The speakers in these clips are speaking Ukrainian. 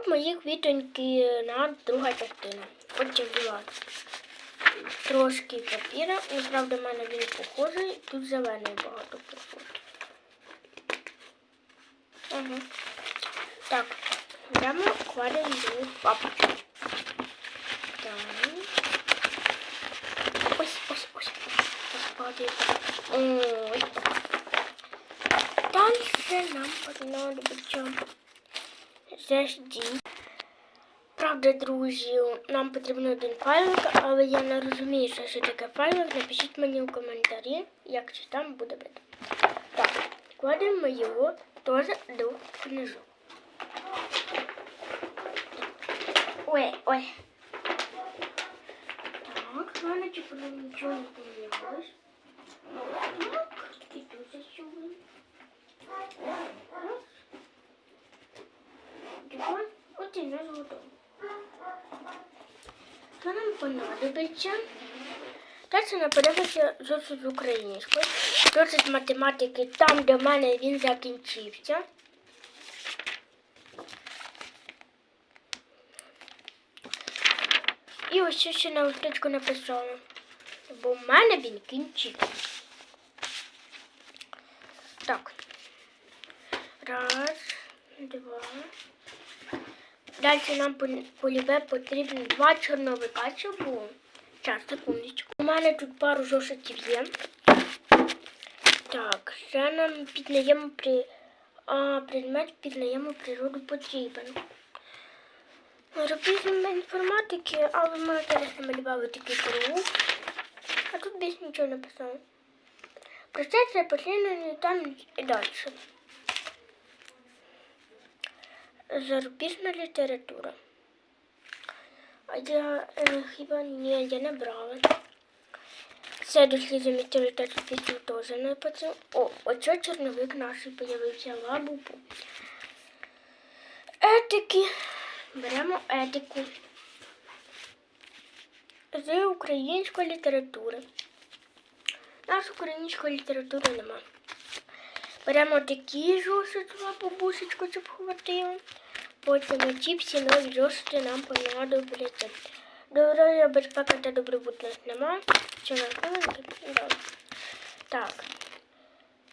От мої квітоньки на друга частина. Була трошки папіра. Правда, в мене він похожий. Тут зелений багато похожий. Ага. Так, беремо кладемо в папочку. Так. Ось, ось, ось. Господи. Ой. Дальше нам понадобиться зажді. Правда, друзі, нам потрібен один файлик, але я не розумію, що це таке файлик. Напишіть мені у коментарі, як чи там буде видно. Так, кладемо його теж до книжок. Ой, ой. Так, в мене типу нічого не помінялось. Так, і тут засюбимо. Раз. Два. От і нас. Що нам понадобиться? Далі нам подивиться зошит з української, зошит математики, там, де в мене він закінчився. І ось що ще на листочку написала. Бо в мене він кінчився. Так. Раз, два. Далі нам по- поліве потрібно два чорновика, щоб. Зараз, секундочку. У мене тут пару зошитів є. Так, ще нам піднаємо при... а, предмет піднаємо природу потрібен. Робіть інформатики, але ми зараз намалювали такий круг. А тут більше нічого не написано. Процеси потрібно там і далі. Зарубіжна література. А я е, хіба ні, я не брала. Це дослідження міталітету пісню теж не працює. О, оце чорновик наш появився лабупу. Етики. Беремо етику. З української літератури. Нашої української літератури нема. Беремо такі зошити, бабусечку, щоб хватило. Потім ці всі нові зошити нам понадобляться. Здоров'я, безпека та добробут нема. Що на хвилинки? Так.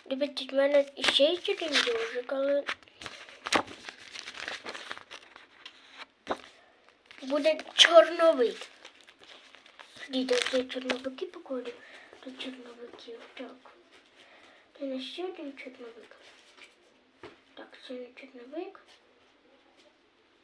Дивіться, в мене ще є один зошик, але буде чорновик. Діти, це чорновики покладу. Тут чорновиків. Так. Це на ще один чорновик. Так, це не чорновик.